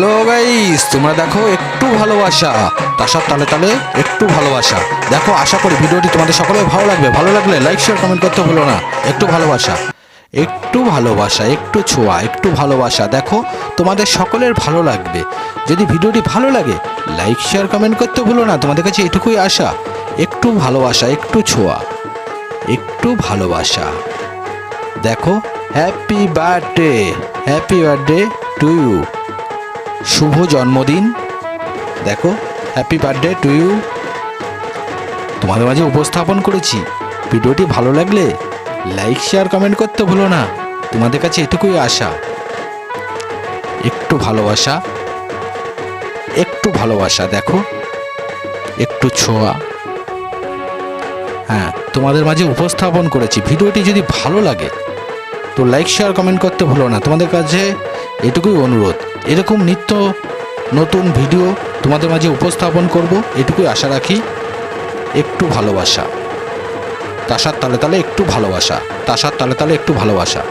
Hello guys, তোমরা দেখো একটু ভালোবাসা। তাসার তালে তালে একটু ভালোবাসা। দেখো, আশা করি ভিডিওটি তোমাদের সকলে ভালো লাগবে। ভালো লাগলে লাইক শেয়ার কমেন্ট করতে ভুলো না। একটু ভালোবাসা। একটু ভালোবাসা, একটু ছোঁয়া, একটু ভালোবাসা। দেখো, তোমাদের সকলের ভালো লাগবে। যদি ভিডিওটি ভালো লাগে লাইক শেয়ার কমেন্ট করতে ভুলো না। তোমাদের কাছে এটুকুই আশা, একটু ভালোবাসা, একটু ছোঁয়া, একটু ভালোবাসা। দেখো happy birthday happy birthday to you শুভ জন্মদিন। দেখো হ্যাপি বার্থডে টু ইউ তোমাদের মাঝে উপস্থাপন করেছি। ভিডিওটি ভালো লাগলে লাইক শেয়ার কমেন্ট করতে ভুলো না। তোমাদের কাছে এটুকুই আশা। একটু ভালোবাসা। একটু ভালোবাসা, দেখো। একটু ছোঁয়া। হ্যাঁ তোমাদের মাঝে উপস্থাপন করেছি। ভিডিওটি যদি ভালো লাগে, তো লাইক শেয়ার কমেন্ট করতে ভুলো না। তোমাদের কাছে এটুকুই অনুরোধ। এরকম নিত্য নতুন ভিডিও তোমাদের মাঝে উপস্থাপন করব, এটুকুই আশা রাখি। একটু ভালোবাসা। তাসার তালে তালে একটু ভালোবাসা। তাসার তালে তালে একটু ভালোবাসা।